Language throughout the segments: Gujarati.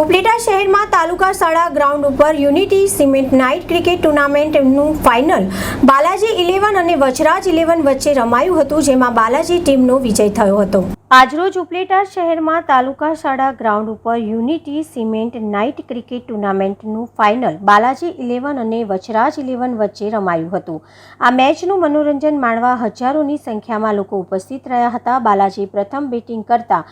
ઉપલેટા શહેરમાં તાલુકા શાળા ગ્રાઉન્ડ ઉપર યુનિટી સિમેન્ટ નાઇટ ક્રિકેટ ટુર્નામેન્ટનું ફાઇનલ. બાલાજી ઇલેવન અને વચરાજ ઇલેવન વચ્ચે રમાયું હતું, જેમાં બાલાજી ટીમનો વિજય થયો હતો. આજરોજ ઉપલેટા શહેરમાં તાલુકા શાળા ગ્રાઉન્ડ ઉપર યુનિટી સિમેન્ટ નાઇટ ક્રિકેટ ટુર્નામેન્ટનું ફાઇનલ બાલાજી ઇલેવન અને વચરાજ ઇલેવન વચ્ચે રમાયું હતું. આ મેચનું મનોરંજન માણવા હજારોની સંખ્યામાં લોકો ઉપસ્થિત રહ્યા હતા. બાલાજી પ્રથમ બેટિંગ કરતા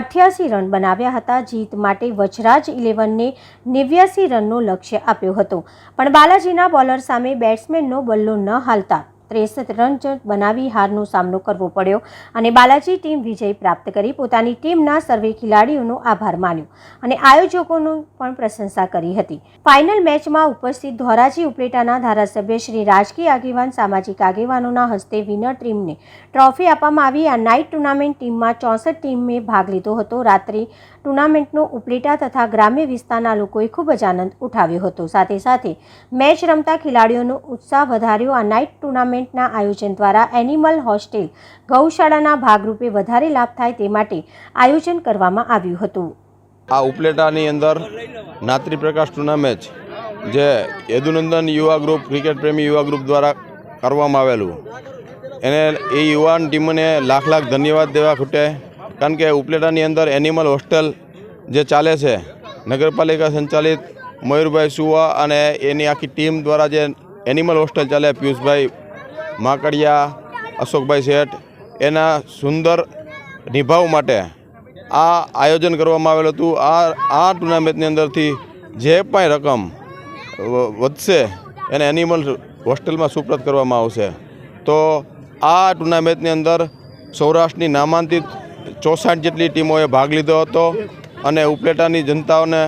અઠ્યાસી રન બનાવ્યા હતા. જીત માટે વચરાજ ઇલેવનને નેવ્યાસી રનનો લક્ષ્ય આપ્યો હતો. પણ બાલાજીના બોલર સામે બેટ્સમેનનો બલ્લો ન હાલતા ત્રેસઠ રન બનાવી હારનો સામનો કરવો પડ્યો અને બાલાજી ટીમ વિજય પ્રાપ્ત કરી. પોતાની ટીમના સર્વે ખેલાડીઓનો આભાર માન્યો અને આયોજકોનો પણ પ્રશંસા કરી હતી. ફાઇનલ મેચમાં ઉપસ્થિત ધોરાજી ઉપલેટાના ધારાસભ્ય શ્રી રાજકીય આગેવાન, સામાજિક આગેવાનોના હસ્તે વિનર ટીમને ટ્રોફી આપવામાં આવી. આ નાઇટ ટુર્નામેન્ટ ટીમમાં ચોસઠ ટીમે ભાગ લીધો હતો. રાત્રે ટુર્નામેન્ટનો ઉપલેટા તથા ગ્રામ્ય વિસ્તારના લોકોએ ખૂબ જ આનંદ ઉઠાવ્યો હતો. સાથે સાથે મેચ રમતા ખેલાડીઓનો ઉત્સાહ વધાર્યો. આ નાઇટ ટુર્નામેન્ટના આયોજન દ્વારા એનિમલ હોસ્ટેલ ગૌશાળાના ભાગરૂપે વધારે લાભ થાય તે માટે આયોજન કરવામાં આવ્યું હતું. આ ઉપલેટાની અંદર નાત્રી પ્રકાશ ટુર્નામેન્ટ જે યદુનંદન યુવા ગ્રુપ, ક્રિકેટ પ્રેમી યુવા ગ્રુપ દ્વારા કરવામાં આવેલું. એને એ યુવાન ટીમને લાખ લાખ ધન્યવાદ દેવા ખૂટે કારણ કે ઉપલેટાની અંદર એનિમલ હોસ્ટેલ જે ચાલે છે, નગરપાલિકા સંચાલિત મયુરભાઈ સુવા અને એની આખી ટીમ દ્વારા જે એનિમલ હોસ્ટેલ ચાલે, પિયુષભાઈ માકડિયા, અશોકભાઈ શેઠ, એના સુંદર નિભાવ માટે આ આયોજન કરવામાં આવેલું હતું. આ આ ટુર્નામેન્ટની અંદરથી જે પણ રકમ વધશે એને એનિમલ હોસ્ટેલમાં સુપ્રત કરવામાં આવશે. તો આ ટુર્નામેન્ટની અંદર સૌરાષ્ટ્રની નામાંકિત ચોસાઠ જેટલી ટીમોએ ભાગ લીધો હતો અને ઉપલેટાની જનતાઓને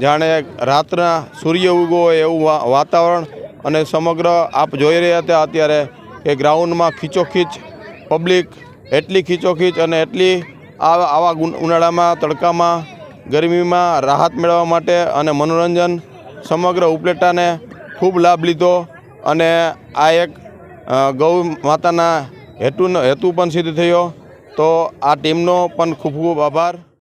જાણે રાતના સૂર્ય ઉગવો હોય એવું વાતાવરણ અને સમગ્ર આપ જોઈ રહ્યા હતા અત્યારે કે ગ્રાઉન્ડમાં ખીચોખીચ, પબ્લિક એટલી ખીચોખીચ અને એટલી આવા ઉનાળામાં, તડકામાં, ગરમીમાં રાહત મેળવવા માટે અને મનોરંજન સમગ્ર ઉપલેટાને ખૂબ લાભ લીધો અને આ એક ગૌ માતાના હેતુનો, હેતુ પણ સિદ્ધ થયો. તો આ ટીમનો પણ ખૂબ ખૂબ આભાર.